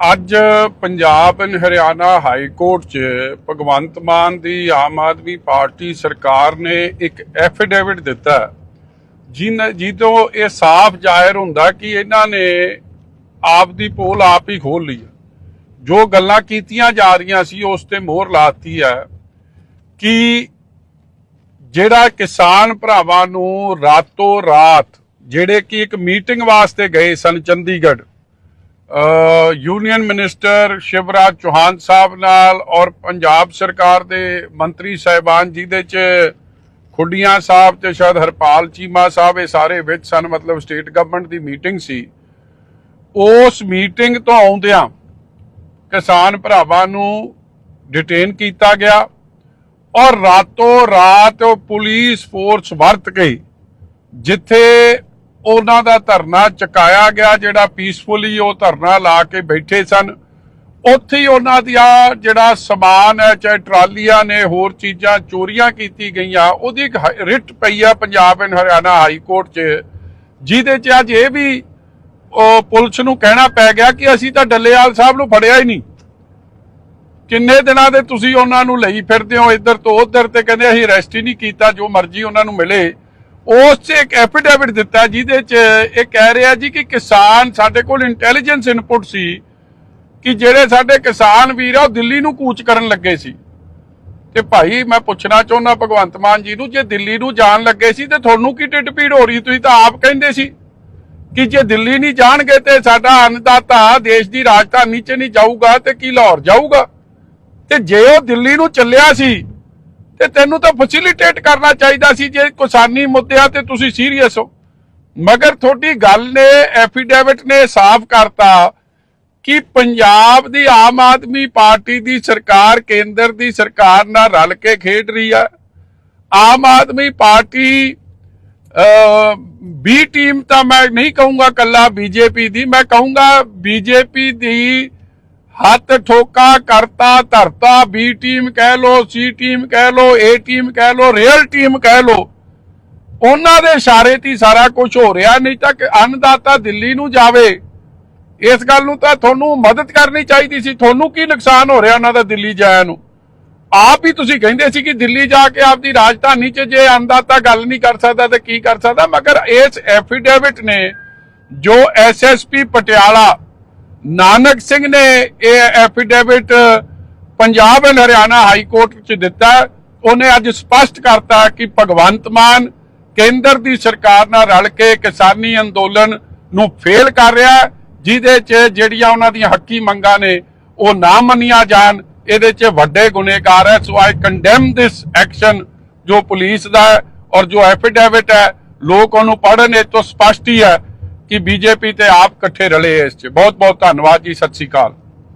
ਅੱਜ Punjab and Haryana high court 'ਚ ਭਗਵੰਤ ਮਾਨ ਦੀ ਆਮ Aadmi party ਸਰਕਾਰ ਨੇ ਇੱਕ ਐਫੀਡੇਵਿਟ ਦਿੱਤਾ। ਹੈ, ਜਿਨ ਜਿਹਤੋਂ ਇਹ ਸਾਫ਼ ਜ਼ਾਹਿਰ ਹੁੰਦਾ ਕਿ ਇਹਨਾਂ ਨੇ ਆਪ ਦੀ ਪੋਲ ਆਪ ਹੀ ਖੋਲ ਲਈ ਜੋ ਗੱਲਾਂ ਕੀਤੀਆਂ ਜਾ ਰਹੀਆਂ ਸੀ ਉਸ ਤੇ ਮੋਹਰ ਲਾਤੀ ਹੈ ਕਿ ਜਿਹੜਾ ਕਿਸਾਨ ਭਰਾਵਾਂ ਨੂੰ ਰਾਤੋਂ ਰਾਤ ਜਿਹੜੇ ਕਿ ਇੱਕ ਮੀਟਿੰਗ ਵਾਸਤੇ ਗਏ ਸਨ ਚੰਡੀਗੜ੍ਹ ਯੂਨੀਅਨ ਮਿਨਿਸਟਰ ਸ਼ਿਵਰਾਜ ਚੌਹਾਨ ਸਾਹਿਬ ਨਾਲ ਔਰ ਪੰਜਾਬ ਸਰਕਾਰ ਦੇ ਮੰਤਰੀ ਸਾਹਿਬਾਨ ਜਿਹਦੇ ਚ ਖੁੱਡੀਆਂ ਸਾਹਿਬ ਤੇ ਸ਼ਾਇਦ ਹਰਪਾਲ ਚੀਮਾ ਸਾਹਿਬ, ਇਹ ਸਾਰੇ ਵਿੱਚ ਸਨ, ਮਤਲਬ ਸਟੇਟ ਗਵਰਨਮੈਂਟ ਦੀ ਮੀਟਿੰਗ ਸੀ। ਉਸ ਮੀਟਿੰਗ ਤੋਂ ਆਉਂਦਿਆਂ ਕਿਸਾਨ ਭਰਾਵਾਂ ਨੂੰ ਡਿਟੇਨ ਕੀਤਾ ਗਿਆ ਔਰ ਰਾਤੋਂ ਰਾਤ ਉਹ ਪੁਲਿਸ ਫੋਰਸ ਵਰਤ ਕੇ ਜਿੱਥੇ ਉਹਨਾਂ ਦਾ ਧਰਨਾ ਚੁਕਾਇਆ ਗਿਆ, ਜਿਹੜਾ ਪੀਸਫੁਲੀ ਉਹ ਧਰਨਾ ਲਾ ਕੇ ਬੈਠੇ ਸਨ। ਉੱਥੇ ਹੀ ਉਹਨਾਂ ਦੀਆਂ ਜਿਹੜਾ ਸਮਾਨ ਹੈ, ਚਾਹੇ ਟਰਾਲੀਆਂ ਨੇ, ਹੋਰ ਚੀਜ਼ਾਂ ਚੋਰੀਆਂ ਕੀਤੀ ਗਈਆਂ, ਉਹਦੀ ਇੱਕ ਰਿਟ ਪਈ ਆ Punjab and Haryana high court 'ਚ, ਜਿਹਦੇ 'ਚ ਅੱਜ ਇਹ ਵੀ ਉਹ ਪੁਲਿਸ ਨੂੰ ਕਹਿਣਾ ਪੈ ਗਿਆ ਕਿ ਅਸੀਂ ਤਾਂ ਡੱਲੇਵਾਲ ਸਾਹਿਬ ਨੂੰ ਫੜਿਆ ਹੀ ਨਹੀਂ। ਕਿੰਨੇ ਦਿਨਾਂ ਦੇ ਤੁਸੀਂ ਉਹਨਾਂ ਨੂੰ ਲਈ ਫਿਰਦੇ ਹੋ ਇੱਧਰ ਤੋਂ ਉੱਧਰ ਤੇ ਕਹਿੰਦੇ ਅਸੀਂ ਅਰੈਸਟ ਹੀ ਨਹੀਂ ਕੀਤਾ, ਜੋ ਮਰਜ਼ੀ ਉਹਨਾਂ ਨੂੰ ਮਿਲੇ। ਉਸ 'ਚ ਇੱਕ ਐਫੀਡੇਵਿਟ ਦਿੱਤਾ ਜਿਹਦੇ 'ਚ ਇਹ ਕਹਿ ਰਿਹਾ ਜੀ ਕਿ ਕਿਸਾਨ ਸਾਡੇ ਕੋਲ ਇੰਟੈਲੀਜੈਂਸ ਇਨਪੁਟ ਸੀ ਕਿ ਜਿਹੜੇ ਸਾਡੇ ਕਿਸਾਨ ਵੀਰ ਆ, ਉਹ ਦਿੱਲੀ ਨੂੰ ਕੂਚ ਕਰਨ ਲੱਗੇ ਸੀ। ਤੇ ਭਾਈ ਮੈਂ ਪੁੱਛਣਾ ਚਾਹੁੰਦਾ ਭਗਵੰਤ ਮਾਨ ਜੀ ਨੂੰ, ਜੇ ਦਿੱਲੀ ਨੂੰ ਜਾਣ ਲੱਗੇ ਸੀ ਤੇ ਤੁਹਾਨੂੰ ਕੀ ਢਿੱਡ ਪੀੜ ਹੋ ਰਹੀ? ਤੁਸੀਂ ਤਾਂ ਆਪ ਕਹਿੰਦੇ ਸੀ ਕਿ ਜੇ ਦਿੱਲੀ ਨਹੀਂ ਜਾਣਗੇ ਤੇ ਸਾਡਾ ਅੰਨਦਾਤਾ ਦੇਸ਼ ਦੀ ਰਾਜਧਾਨੀ 'ਚ ਨਹੀਂ ਜਾਊਗਾ ਤੇ ਕੀ ਲਾਹੌਰ ਜਾਊਗਾ? ਤੇ ਜੇ ਉਹ ਦਿੱਲੀ ਨੂੰ ਚੱਲਿਆ ਸੀ ਤੇ ਤੈਨੂੰ ਤਾਂ ਫੈਸਿਲਿਟੇਟ ਕਰਨਾ ਚਾਹੀਦਾ ਸੀ ਜੇ ਕਿਸਾਨੀ ਮੁੱਦਿਆਂ ਤੇ ਤੁਸੀਂ ਸੀਰੀਅਸ ਹੋ। ਮਗਰ ਤੁਹਾਡੀ ਗੱਲ ਨੇ ਐਫੀਡੇਵਿਟ ਨੇ ਸਾਫ਼ ਕਰਤਾ ਕਿ ਪੰਜਾਬ ਦੀ ਆਮ ਆਦਮੀ ਪਾਰਟੀ ਦੀ ਸਰਕਾਰ, ਕੇਂਦਰ ਦੀ ਸਰਕਾਰ ਨਾਲ ਰਲ ਕੇ ਖੇਡ ਰਹੀ ਹੈ Aam Aadmi party B team ਤਾਂ ਮੈਂ ਨਹੀਂ ਕਹੂੰਗਾ ਕੱਲਾ ਬੀਜੇਪੀ ਦੀ, ਮੈਂ ਕਹੂੰਗਾ ਬੀਜੇਪੀ ਦੀ ਹੱਥ ਠੋਕਾ ਕਰਤਾ, ਧਰਤਾ ਬੀ ਟੀਮ ਕਹਿ ਲੋ ਸੀ ਟੀਮ ਕਹਿ ਲੋ ਏ ਟੀਮ ਕਹਿ ਲੋ ਰੀਅਲ ਟੀਮ ਕਹਿ ਲੋ ਉਹਨਾਂ ਦੇ ਇਸ਼ਾਰੇ ਤੇ ਸਾਰਾ ਕੁਝ ਹੋ ਰਿਹਾ, ਨਹੀਂ ਤਾਂ ਅੰਨਦਾਤਾ ਦਿੱਲੀ ਨੂੰ ਜਾਵੇ। ਇਸ ਗੱਲ ਨੂੰ ਤਾਂ ਤੁਹਾਨੂੰ ਮਦਦ ਕਰਨੀ ਚਾਹੀਦੀ ਸੀ। ਤੁਹਾਨੂੰ ਕੀ ਨੁਕਸਾਨ ਹੋ ਰਿਹਾ ਉਹਨਾਂ ਦਾ ਦਿੱਲੀ ਜਾਇਆ ਨੂੰ? ਆਪ ਹੀ ਤੁਸੀਂ ਕਹਿੰਦੇ ਸੀ ਕਿ ਦਿੱਲੀ ਜਾ ਕੇ ਆਪਦੀ ਰਾਜਧਾਨੀ 'ਚ ਜੇ ਅੰਨਦਾਤਾ ਗੱਲ ਨਹੀਂ ਕਰ ਸਕਦਾ ਤੇ ਕੀ ਕਰ ਸਕਦਾ, ਮਗਰ ਇਸ ਐਫੀਡੇਵਿਟ ਨੇ ਜੋ ਐਸਐਸਪੀ ਪਟਿਆਲਾ ਨਾਨਕ ਸਿੰਘ ਨੇ ਇਹ affidavit Punjab and Haryana high court 'ਚ ਦਿੱਤਾ। ਉਹਨੇ ਅੱਜ ਸਪਸ਼ਟ ਕਰਤਾ ਕਿ ਭਗਵੰਤ ਮਾਨ ਕੇਂਦਰ ਦੀ ਸਰਕਾਰ ਨਾਲ ਰਲ ਕੇ ਕਿਸਾਨੀ ਅੰਦੋਲਨ ਨੂੰ ਫੇਲ ਕਰ ਰਿਹਾ ਜਿਹਦੇ 'ਚ ਜਿਹੜੀਆਂ ਉਹਨਾਂ ਦੀਆਂ ਹੱਕੀ ਮੰਗਾਂ ਨੇ, ਉਹ ਨਾ ਮੰਨੀਆਂ ਜਾਣ। ਇਹਦੇ 'ਚ ਵੱਡੇ ਗੁਨੇਗਾਰ ਹੈ। So I condemn this action ਜੋ ਪੁਲਿਸ ਦਾ ਔਰ ਜੋ ਐਫੀਡੇਵਿਟ ਹੈ, ਲੋਕ ਉਹਨੂੰ ਪੜਨ ਇਹ ਤੋਂ ਸਪਸ਼ਟ ਹੀ ਹੈ ਕਿ ਬੀਜੇਪੀ ਤੇ ਆਪ ਇਕੱਠੇ ਰਲੇ ਇਸ 'ਚ। ਬਹੁਤ ਬਹੁਤ ਧੰਨਵਾਦ ਜੀ, ਸਤਿ ਸ੍ਰੀ ਅਕਾਲ।